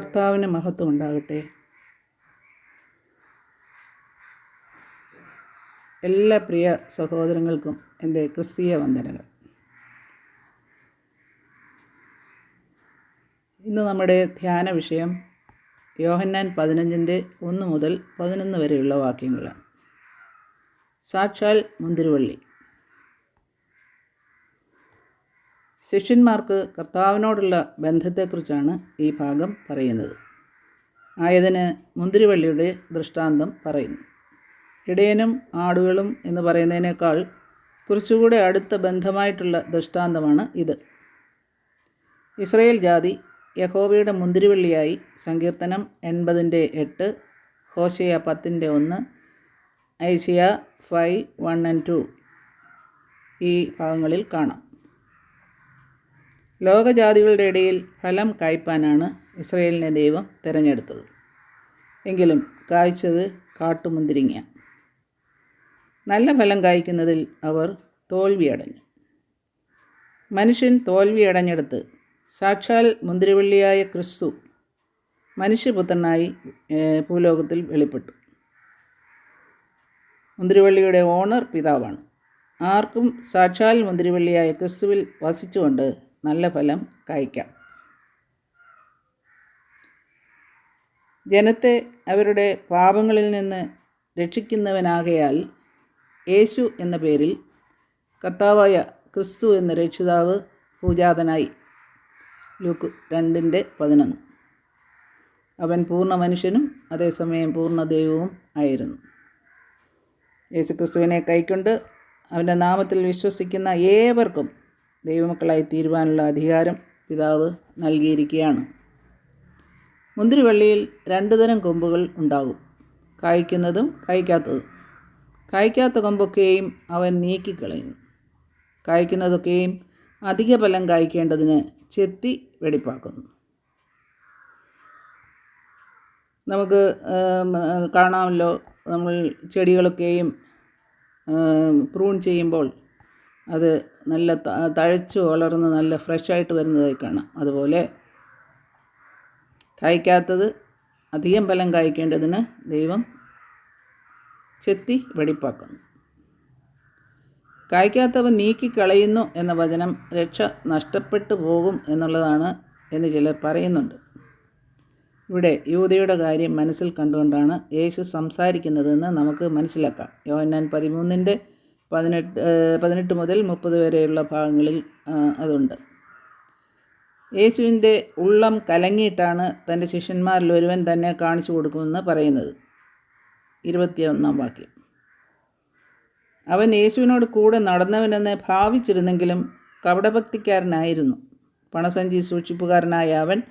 കർത്താവിന് മഹത്വം ഉണ്ടാകട്ടെ. എല്ലാ പ്രിയ സഹോദരങ്ങൾക്കും എന്റെ ക്രിസ്തീയ വന്ദനകൾ ഇന്ന് നമ്മുടെ ധ്യാന വിഷയം യോഹന്നാൻ പതിനഞ്ചിന്റെ ഒന്ന് മുതൽ പതിനൊന്ന് വരെയുള്ള വാക്യങ്ങളാണ്. സാക്ഷാൽ മുന്തിരിവള്ളി. ശിഷ്യന്മാർക്ക് കർത്താവിനോടുള്ള ബന്ധത്തെക്കുറിച്ചാണ് ഈ ഭാഗം പറയുന്നത്. ആയതിന് മുന്തിരിവള്ളിയുടെ ദൃഷ്ടാന്തം പറയുന്നു. ഇടയനും ആടുകളും എന്ന് പറയുന്നതിനേക്കാൾ കുറച്ചുകൂടെ അടുത്ത ബന്ധമായിട്ടുള്ള ദൃഷ്ടാന്തമാണ് ഇത്. ഇസ്രയേൽ ജാതി യഹോവയുടെ മുന്തിരിവള്ളിയായി സങ്കീർത്തനം എൺപതിന്റെ എട്ട് ഹോഷയ പത്തിന്റെ ഒന്ന് ഐസിയ ഫൈവ് വൺ ആൻഡ് ടു ഈ ഭാഗങ്ങളിൽ കാണാം. ലോകജാതികളുടെ ഇടയിൽ ഫലം കായ്പാനാണ് ഇസ്രയേലിനെ ദൈവം തിരഞ്ഞെടുത്തത്. എങ്കിലും കായ്ച്ചത് കാട്ടുമുന്തിരിങ്ങ നല്ല ഫലം കായ്ക്കുന്നതിൽ അവർ തോൽവിയടഞ്ഞു. മനുഷ്യൻ തോൽവിയടഞ്ഞെടുത്ത് സാക്ഷാൽ മുന്തിരിവള്ളിയായ ക്രിസ്തു മനുഷ്യപുത്രനായി ഭൂലോകത്തിൽ വെളിപ്പെട്ടു. മുന്തിരിവള്ളിയുടെ ഓണർ പിതാവാണ്. ആർക്കും സാക്ഷാൽ മുന്തിരിവള്ളിയായ ക്രിസ്തുവിൽ വസിച്ചുകൊണ്ട് നല്ല ഫലം കായ്ക്കാം. ജനത്തെ അവരുടെ പാപങ്ങളിൽ നിന്ന് രക്ഷിക്കുന്നവനാകയാൽ യേശു എന്ന പേരിൽ കർത്താവായ ക്രിസ്തു എന്ന രക്ഷിതാവ് പൂജാതനായി. ലൂക്ക് രണ്ടിന്റെ പതിനൊന്ന്. അവൻ പൂർണ മനുഷ്യനും അതേസമയം പൂർണ ദൈവവും ആയിരുന്നു. യേശുക്രിസ്തുവിനെ കൈക്കൊണ്ട് അവന്റെ നാമത്തിൽ വിശ്വസിക്കുന്ന ഏവർക്കും ദൈവമക്കളായി തീരുവാനുള്ള അധികാരം പിതാവ് നൽകിയിരിക്കുകയാണ്. മുന്തിരിവള്ളിയിൽ രണ്ട് തരം കൊമ്പുകൾ ഉണ്ടാകും. കായ്ക്കുന്നതും കായ്ക്കാത്തതും. കായ്ക്കാത്ത കൊമ്പൊക്കെയും അവൻ നീക്കിക്കളയുന്നു. കായ്ക്കുന്നതൊക്കെയും അധിക ഫലം കായ്ക്കേണ്ടതിന് ചെത്തി വെടിപ്പാക്കുന്നു. നമുക്ക് കാണാമല്ലോ നമ്മൾ ചെടികളൊക്കെയും പ്രൂൺ ചെയ്യുമ്പോൾ അത് നല്ല തഴച്ച് വളർന്ന് നല്ല ഫ്രഷായിട്ട് വരുന്നതായി കാണാം. അതുപോലെ കായ്ക്കാത്തത് അധികം ഫലം കായ്ക്കേണ്ടതിന് ദൈവം ചെത്തി വെടിപ്പാക്കുന്നു. കായ്ക്കാത്തവ നീക്കിക്കളയുന്നു എന്ന വചനം രക്ഷ നഷ്ടപ്പെട്ടു പോകും എന്നുള്ളതാണ് എന്ന് ചിലർ പറയുന്നുണ്ട്. ഇവിടെ യൂതയുടെ കാര്യം മനസ്സിൽ കണ്ടുകൊണ്ടാണ് യേശു സംസാരിക്കുന്നതെന്ന് നമുക്ക് മനസ്സിലാക്കാം. യോഹന്നാൻ പതിമൂന്നിന്റെ പതിനെട്ട് പതിനെട്ട് മുതൽ മുപ്പത് വരെയുള്ള ഭാഗങ്ങളിൽ അതുണ്ട്. യേശുവിന്റെ ഉള്ളം കലങ്ങിയിട്ടാണ് തന്റെ ശിഷ്യന്മാരിൽ ഒരുവൻ തന്നെ കാണിച്ചു കൊടുക്കുമെന്ന് പറയുന്നത്. ഇരുപത്തിയൊന്നാം വാക്യം. അവൻ യേശുവിനോട് കൂടെ നടന്നവനെന്ന് ഭാവിച്ചിരുന്നെങ്കിലും കപടഭക്തിക്കാരനായിരുന്നു. പണസഞ്ചി സൂക്ഷിപ്പുകാരനായ അവൻ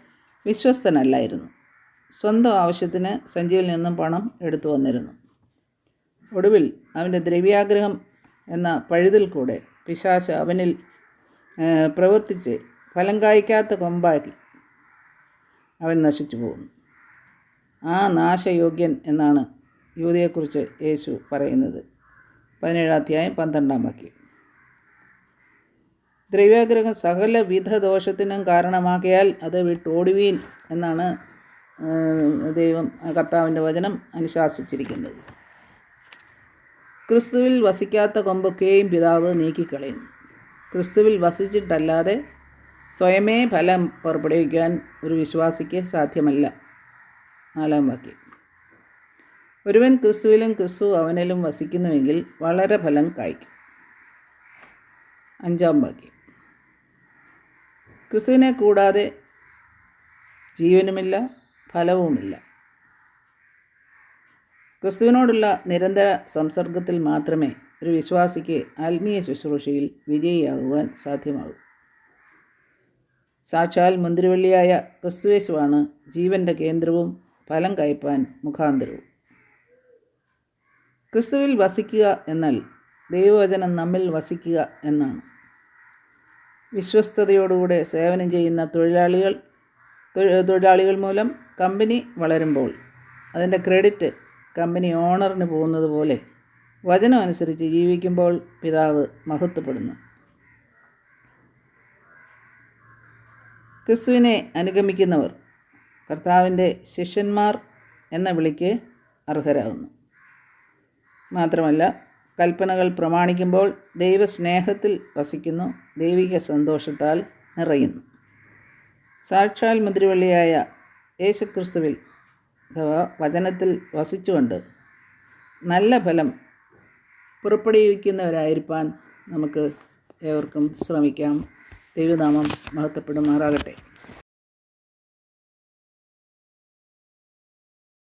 വിശ്വസ്തനല്ലായിരുന്നു. സ്വന്തം ആവശ്യത്തിന് സഞ്ചിയിൽ നിന്നും പണം എടുത്തു വന്നിരുന്നു. ഒടുവിൽ അവന്റെ ദ്രവ്യാഗ്രഹം എന്ന പഴുതിൽ കൂടെ പിശാശ് അവനിൽ പ്രവർത്തിച്ച് ഫലം കായ്ക്കാത്ത കൊമ്പാക്കി അവൻ നശിച്ചു പോകുന്നു. ആ നാശയോഗ്യൻ എന്നാണ് യുവതിയെക്കുറിച്ച് യേശു പറയുന്നത്. പതിനേഴാം അധ്യായം പന്ത്രണ്ടാം വാക്യം. ദ്രവ്യാഗ്രഹം സകല വിധ ദോഷത്തിനും കാരണമാക്കിയാൽ അത് വിട്ടോടുവീൻ എന്നാണ് ദൈവം കർത്താവിന്റെ വചനം അനുശാസിച്ചിരിക്കുന്നത്. ക്രിസ്തുവിൽ വസിക്കാത്ത കൊമ്പൊക്കെയും പിതാവ് നീക്കിക്കളയുന്നു. ക്രിസ്തുവിൽ വസിച്ചിട്ടല്ലാതെ സ്വയമേ ഫലം പുറപ്പെടുവിക്കാൻ ഒരു വിശ്വാസിക്ക് സാധ്യമല്ല. നാലാം വാക്യം. ഒരുവൻ ക്രിസ്തുവിലും ക്രിസ്തു അവനിലും വസിക്കുന്നുവെങ്കിൽ വളരെ ഫലം കായ്ക്കും. അഞ്ചാം വാക്യം. ക്രിസ്തുവിനെ കൂടാതെ ജീവനുമില്ല ഫലവുമില്ല. ക്രിസ്തുവിനോടുള്ള നിരന്തര സംസർഗത്തിൽ മാത്രമേ ഒരു വിശ്വാസിക്ക് ആത്മീയ ശുശ്രൂഷയിൽ വിജയിയാകുവാൻ സാധ്യമാകൂ. സാക്ഷാൽ മുന്തിരിവള്ളിയായ ക്രിസ്തുവേശുവാണ് ജീവന്റെ കേന്ദ്രവും ഫലം കയപ്പാൻ മുഖാന്തരവും. ക്രിസ്തുവിൽ വസിക്കുക എന്നാൽ ദൈവവചനം നമ്മിൽ വസിക്കുക എന്നാണ്. വിശ്വസ്തയോടുകൂടെ സേവനം ചെയ്യുന്ന തൊഴിലാളികൾ തൊഴിലാളികൾ മൂലം കമ്പനി വളരുമ്പോൾ അതിന്റെ ക്രെഡിറ്റ് കമ്പനി ഓണറിന് പോകുന്നത് പോലെ വചനം അനുസരിച്ച് ജീവിക്കുമ്പോൾ പിതാവ് മഹത്വപ്പെടുന്നു. ക്രിസ്തുവിനെ അനുഗമിക്കുന്നവർ കർത്താവിന്റെ ശിഷ്യന്മാർ എന്ന വിളിക്ക് അർഹരാകുന്നു. മാത്രമല്ല കൽപ്പനകൾ പ്രമാണിക്കുമ്പോൾ ദൈവസ്നേഹത്തിൽ വസിക്കുന്നു ദൈവിക സന്തോഷത്താൽ നിറയുന്നു. സാക്ഷാൽ മുദ്രവള്ളിയായ യേശുക്രിസ്തുവിൽ അഥവാ വചനത്തിൽ വസിച്ചുകൊണ്ട് നല്ല ഫലം പുറപ്പെടുവിക്കുന്നവരായിരിക്കാൻ നമുക്ക് ഏവർക്കും ശ്രമിക്കാം. ദൈവനാമം മഹത്വപ്പെടുമാറാകട്ടെ.